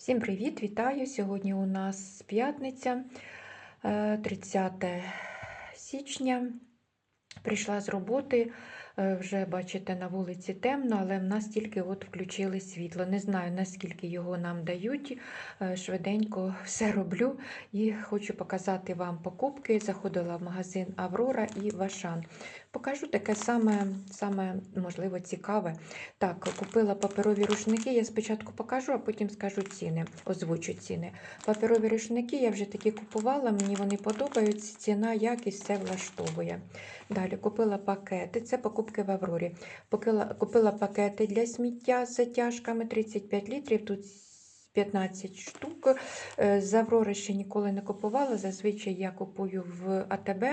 Всім привіт! Вітаю! Сьогодні у нас п'ятниця, е, 30 січня. Прийшла з роботи. е, Вже бачите, на вулиці темно, але в нас тільки от включили світло. Не знаю, наскільки його нам дають. Е, Швиденько все роблю і хочу показати вам покупки. Заходила в магазин Аврора і Вашан. Покажу таке саме, саме можливо, цікаве. Так, купила паперові рушники. Я спочатку покажу, а потім скажу ціни, озвучу ціни. Паперові рушники я вже такі купувала, мені вони подобаються. Ціна, якість все влаштовує. Далі купила пакети, це покупки в Аврорі. Купила, купила пакети для сміття з затяжками 35 літрів. Тут 15 штук. Е, З Аврори ще ніколи не купувала. Зазвичай я купую в АТБ.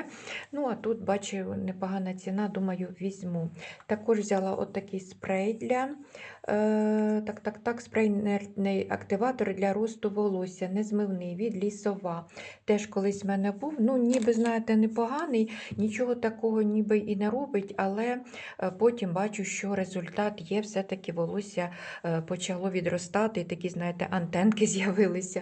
Ну, а тут бачу непогана ціна, думаю, візьму. Також взяла отакий спрей для так, так, так, спрейний активатор для росту волосся, незмивний від лісова. Теж колись в мене був. Ну, ніби, знаєте, непоганий, нічого такого ніби і не робить, але е, потім бачу, що результат є, все-таки волосся е, почало відростати, і такі, знаєте, антенки з'явилися.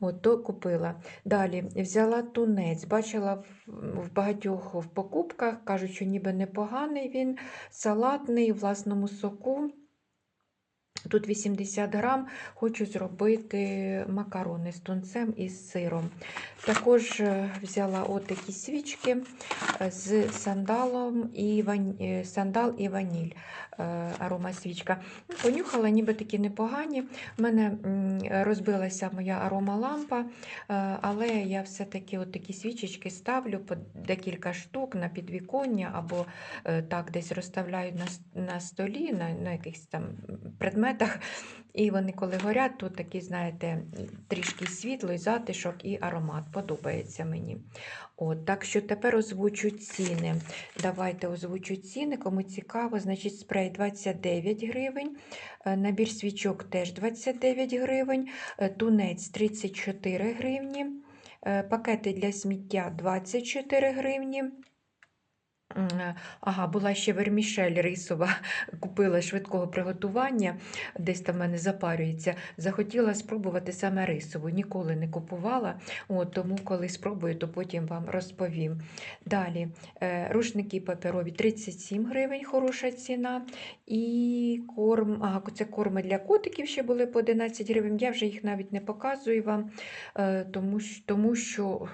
От, то купила. Далі взяла тунець, бачила в багатьох в покупках, кажуть, що ніби непоганий він, салатний, в власному соку. Тут 80 грам, хочу зробити макарони з тунцем і з сиром. Також е, взяла от такі свічки е, з сандалом і вань... е, сандал і ваніль. Арома свічка. Ну, Понюхала, ніби такі непогані. У мене розбилася моя аромалампа, але я все-таки от такі свічечки ставлю по декілька штук на підвіконня або так десь розставляю на столі, на, на якихось там предметах. І вони, коли горять, то такі, знаєте, трішки світло, і затишок, і аромат. Подобається мені. От, так що тепер озвучу ціни. Давайте озвучу ціни. Кому цікаво, значить, спрей 29 гривень, е, набір свічок теж 29 гривень, е, тунець 34 гривні, е, пакети для сміття 24 гривні. Е, Ага, була ще вермішель рисова, купила швидкого приготування, десь там в мене запарюється. Захотіла спробувати саме рисову, ніколи не купувала, от, тому коли спробую, то потім вам розповім. Далі, е, рушники паперові 37 гривень, хороша ціна. І корм, ага, це корми для котиків ще були по 11 гривень. Я вже їх навіть не показую вам, е, тому, тому що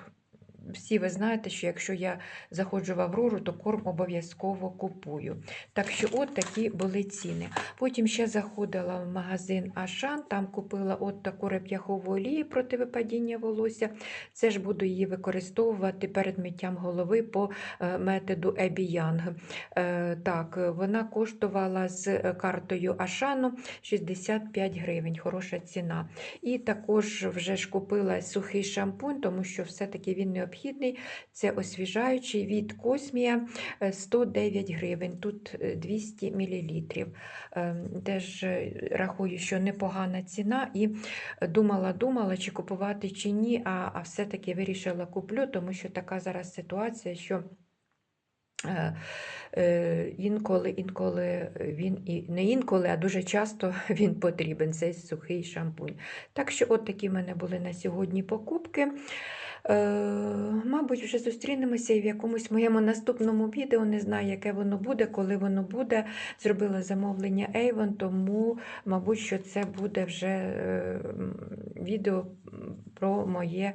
всі ви знаєте, що якщо я заходжу в Аврору, то корм обов'язково купую. Так що от такі були ціни. Потім ще заходила в магазин Ашан, там купила от таку реп'яхову олію проти випадіння волосся. Це ж буду її використовувати перед миттям голови по е, методу Ебі Янг. Е, Так, вона коштувала з е, картою Ашану 65 гривень, хороша ціна. І також вже ж купила сухий шампунь, тому що все-таки він необхідний. Це освіжаючий від Космія е, 109 гривень, тут е, 200 мл. Теж е, рахую, що непогана ціна. І думала, думала, чи купувати, чи ні, а, а все-таки вирішила куплю, тому що така зараз ситуація, що. Е, е, Інколи, інколи він і не інколи, а дуже часто він потрібен, цей сухий шампунь. Так що, от такі в мене були на сьогодні покупки. Е, Мабуть, вже зустрінемося і в якомусь моєму наступному відео. Не знаю, яке воно буде, коли воно буде. Зробила замовлення Avon, тому, мабуть, що це буде вже е, відео про моє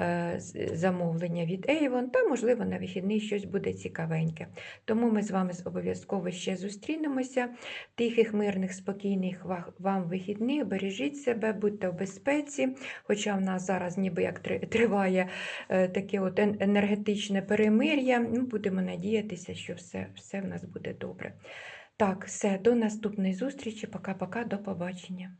е, замовлення від Avon, та, можливо, на вихідний щось буде цікавеньке. Тому ми з вами обов'язково ще зустрінемося. Тихих, мирних, спокійних вам вихідних. Бережіть себе, будьте в безпеці. Хоча в нас зараз ніби як триває е, таке от енергетичне перемир'я. Ну, будемо надіятися, що все, все в нас буде добре. Так, все, до наступної зустрічі. Пока-пока, до побачення.